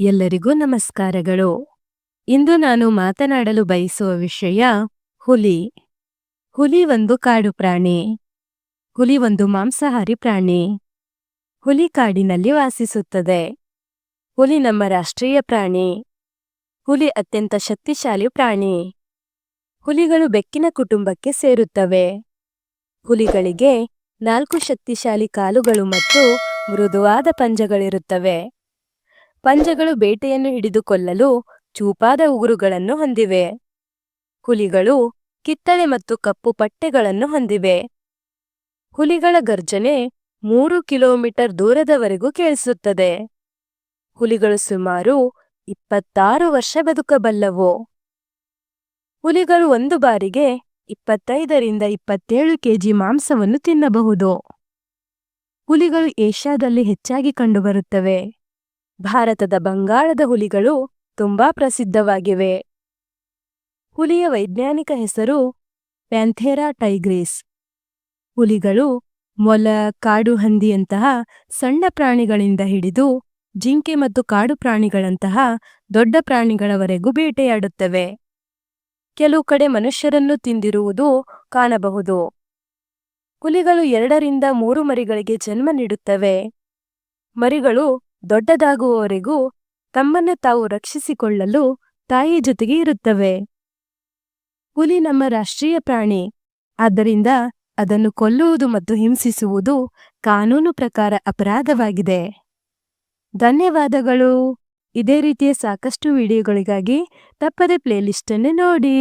ಎಲ್ಲರಿಗೂ ನಮಸ್ಕಾರಗಳು. ಇಂದು ನಾನು ಮಾತನಾಡಲು ಬಯಸುವ ವಿಷಯ ಹುಲಿ. ಹುಲಿ ಒಂದು ಕಾಡು ಪ್ರಾಣಿ. ಹುಲಿ ಒಂದು ಮಾಂಸಾಹಾರಿ ಪ್ರಾಣಿ. ಹುಲಿ ಕಾಡಿನಲ್ಲಿ ವಾಸಿಸುತ್ತದೆ. ಹುಲಿ ನಮ್ಮ ರಾಷ್ಟ್ರೀಯ ಪ್ರಾಣಿ. ಹುಲಿ ಅತ್ಯಂತ ಶಕ್ತಿಶಾಲಿ ಪ್ರಾಣಿ. ಹುಲಿಗಳು ಬೆಕ್ಕಿನ ಕುಟುಂಬಕ್ಕೆ ಸೇರುತ್ತವೆ. ಹುಲಿಗಳಿಗೆ ನಾಲ್ಕು ಶಕ್ತಿಶಾಲಿ ಕಾಲುಗಳು ಮತ್ತು ಮೃದುವಾದ ಪಂಜಗಳಿರುತ್ತವೆ. ಪಂಜಗಳು ಬೇಟೆಯನ್ನು ಹಿಡಿದುಕೊಳ್ಳಲು ಚೂಪಾದ ಉಗುರುಗಳನ್ನು ಹೊಂದಿವೆ. ಹುಲಿಗಳು ಕಿತ್ತಳೆ ಮತ್ತು ಕಪ್ಪು ಪಟ್ಟೆಗಳನ್ನು ಹೊಂದಿವೆ. ಹುಲಿಗಳ ಗರ್ಜನೆ ಮೂರು ಕಿಲೋಮೀಟರ್ ದೂರದವರೆಗೂ ಕೇಳಿಸುತ್ತದೆ. ಹುಲಿಗಳು ಸುಮಾರು ಇಪ್ಪತ್ತಾರು ವರ್ಷ ಬದುಕಬಲ್ಲವು. ಹುಲಿಗಳು ಒಂದು ಬಾರಿಗೆ ಇಪ್ಪತ್ತೈದರಿಂದ ಇಪ್ಪತ್ತೇಳು ಕೆಜಿ ಮಾಂಸವನ್ನು ತಿನ್ನಬಹುದು. ಹುಲಿಗಳು ಏಷ್ಯಾದಲ್ಲಿ ಹೆಚ್ಚಾಗಿ ಕಂಡುಬರುತ್ತವೆ. ಭಾರತದ ಬಂಗಾಳದ ಹುಲಿಗಳು ತುಂಬಾ ಪ್ರಸಿದ್ಧವಾಗಿವೆ. ಹುಲಿಯ ವೈಜ್ಞಾನಿಕ ಹೆಸರು ಪ್ಯಾಂಥೇರಾ ಟೈಗ್ರೀಸ್. ಹುಲಿಗಳು ಮೊಲ, ಕಾಡು ಹಂದಿಯಂತಹ ಸಣ್ಣ ಪ್ರಾಣಿಗಳಿಂದ ಹಿಡಿದು ಜಿಂಕೆ ಮತ್ತು ಕಾಡು ಪ್ರಾಣಿಗಳಂತಹ ದೊಡ್ಡ ಪ್ರಾಣಿಗಳವರೆಗೂ ಬೇಟೆಯಾಡುತ್ತವೆ. ಕೆಲವು ಕಡೆ ಮನುಷ್ಯರನ್ನು ತಿಂದಿರುವುದು ಕಾಣಬಹುದು. ಹುಲಿಗಳು ಎರಡರಿಂದ ಮೂರು ಮರಿಗಳಿಗೆ ಜನ್ಮ ನೀಡುತ್ತವೆ. ಮರಿಗಳು ದೊಡ್ಡದಾಗುವವರೆಗೂ ತಮ್ಮನ್ನು ತಾವು ರಕ್ಷಿಸಿಕೊಳ್ಳಲು ತಾಯಿ ಜೊತೆಗೆ ಇರುತ್ತವೆ. ಹುಲಿ ನಮ್ಮ ರಾಷ್ಟ್ರೀಯ ಪ್ರಾಣಿ. ಆದ್ದರಿಂದ ಅದನ್ನು ಕೊಲ್ಲುವುದು ಮತ್ತು ಹಿಂಸಿಸುವುದು ಕಾನೂನು ಪ್ರಕಾರ ಅಪರಾಧವಾಗಿದೆ. ಧನ್ಯವಾದಗಳು. ಇದೇ ರೀತಿಯ ಸಾಕಷ್ಟು ವಿಡಿಯೋಗಳಿಗಾಗಿ ತಪ್ಪದೆ ಪ್ಲೇಲಿಸ್ಟನ್ನು ನೋಡಿ.